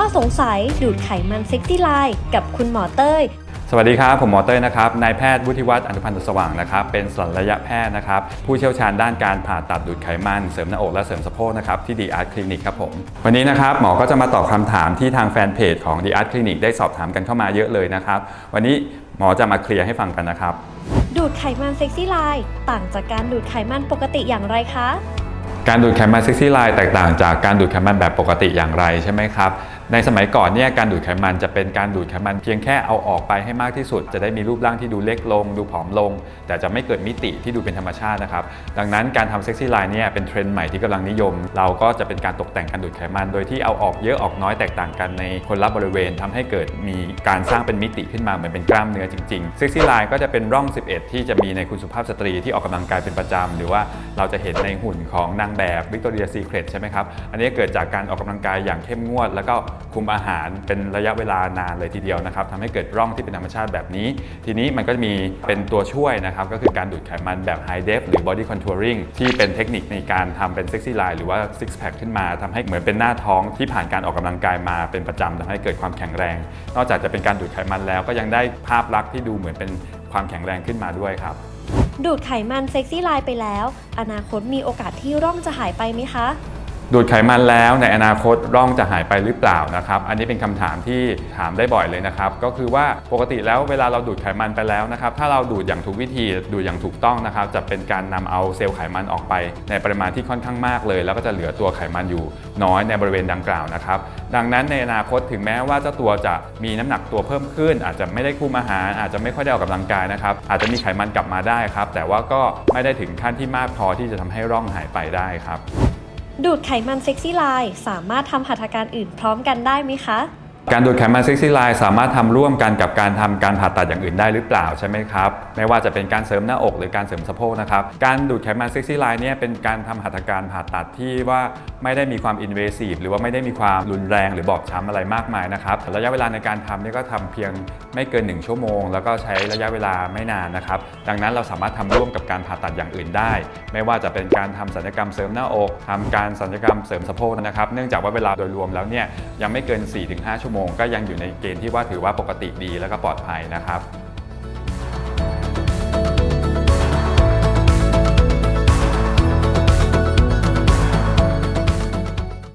ข้อสงสัยดูดไขมันเซ็กซี่ไลน์กับคุณหมอเต้ย สวัสดีครับ ผมหมอเต้ยนะครับ นายแพทย์วุฒิวัฒน์อนุพันธ์สว่างนะครับ เป็นศัลยแพทย์นะครับ ผู้เชี่ยวชาญด้านการผ่าตัดดูดไขมัน เสริมหน้าอกและเสริมสะโพกนะครับที่ดีอาร์ตคลินิกครับผม วันนี้นะครับหมอก็จะมาตอบคำถามที่ทางแฟนเพจของดีอาร์ตคลินิกได้สอบถามกันเข้ามาเยอะเลยนะครับ วันนี้หมอจะมาเคลียร์ให้ฟังกันนะครับ ดูดไขมันเซ็กซี่ไลน์ต่างจากการดูดไขมันปกติอย่างไรคะ การดูดไขมันเซ็กซี่ไลน์แตกต่างจากการดูดไขมันแบบปกติอย่างไรใช่ไหมครับ ในสมัยก่อนเนี่ยการดูดไขมันจะเป็นการดูดไขมันเพียงแค่เอาออกไปให้มากที่สุด จะได้มีรูปร่างที่ดูเล็กลง ดูผอมลง แต่จะไม่เกิดมิติที่ดูเป็นธรรมชาตินะครับ ดังนั้นการทำเซ็กซี่ไลน์เนี่ยเป็นเทรนด์ใหม่ที่กำลังนิยม เราก็จะเป็นการตกแต่งการดูดไขมัน โดยที่เอาออกเยอะออกน้อยแตกต่างกันในคนละบริเวณทำให้เกิดมีการสร้างเป็นมิติขึ้นมาเหมือนเป็นกล้ามเนื้อจริงๆเซ็กซี่ไลน์ก็จะเป็นร่อง 11 ที่จะมีในคุณสุภาพสตรีที่ออกกำลังกายเป็นประจำหรือว่าเราจะเห็นในหุ่นของนางแบบวิกตอเรียซีเครตใช่ไหมครับอันนี้เกิดจากการออกกำลังกายอย่างเข้มงวดแล้วก็คุมอาหารเป็นระยะเวลานานเลยทีเดียวนะครับทำให้เกิดร่องที่เป็นธรรมชาติแบบนี้ ทีนี้มันก็จะมีเป็นตัวช่วยนะครับ ก็คือการดูดไขมันแบบ High Def หรือ Body Contouring ที่เป็นเทคนิคในการทำเป็นเซ็กซี่ไลน์หรือว่า Six Pack ขึ้นมาทำให้เหมือนเป็นหน้าท้องที่ผ่านการออกกำลังกายมาเป็นประจำทำให้เกิดความแข็งแรง นอกจากจะเป็นการดูดไขมันแล้ว ก็ยังได้ภาพลักษณ์ที่ดูเหมือนเป็นความแข็งแรงขึ้นมาด้วยครับดูดไขมันเซ็กซี่ไลน์ไปแล้ว อนาคตมีโอกาสที่ร่องจะหายไปไหมคะ ดูดไขมันแล้วในอนาคตร่องจะหายไปหรือเปล่านะครับ อันนี้เป็นคำถามที่ถามได้บ่อยเลยนะครับ ก็คือว่าปกติแล้วเวลาเราดูดไขมันไปแล้วนะครับ ถ้าเราดูดอย่างถูกวิธีดูดอย่างถูกต้องนะครับ จะเป็นการนำเอาเซลล์ไขมันออกไป ในปริมาณที่ค่อนข้างมากเลย แล้วก็จะเหลือตัวไขมันอยู่น้อยในบริเวณดังกล่าวนะครับ ดังนั้นในอนาคตถึงแม้ว่าเจ้าตัวจะมีน้ำหนักตัวเพิ่มขึ้น อาจจะไม่ได้คุมอาหาร อาจจะไม่ค่อยได้ออกกำลังกายนะครับ อาจจะมีไขมันกลับมาได้ครับ แต่ว่าก็ไม่ได้ถึงขั้นที่มากพอที่จะทำให้ร่องหายไปได้ครับ ดูดไขมันเซ็กซี่ไลน์สามารถทำหัตถการอื่นพร้อมกันได้ไหมคะ การดูดไขมันเซ็กซี่ไลน์สามารถทำร่วมกันกับการทำการผ่าตัดอย่างอื่นได้หรือเปล่าใช่ไหมครับไม่ว่าจะเป็นการเสริมหน้าอกหรือการเสริมสะโพกนะครับการดูดไขมันเซ็กซี่ไลน์เนี่ยเป็นการทำหัตถการผ่าตัดที่ว่าไม่ได้มีความอินเวซีฟหรือว่าไม่ได้มีความรุนแรงหรือบอบช้ำอะไรมากมายนะครับระยะเวลาในการทำเนี่ยก็ทำเพียงไม่เกิน 1 ชั่วโมง แล้วก็ใช้ระยะเวลาไม่นานนะครับดังนั้นเราสามารถทำร่วมกับการผ่าตัดอย่างอื่นได้ ไม่ว่าจะเป็นการทำศัลยกรรมเสริมหน้าอกทำการศัลยกรรมเสริมสะโพกนะครับเนื่องจากว่าเวลาโดยรวมแล้วเนี่ยยังไม่เกิน 4-5 ชั่วโมงก็ยังอยู่ในเกณฑ์ที่ว่าถือว่าปกติดีแล้วก็ปลอดภัยนะครับ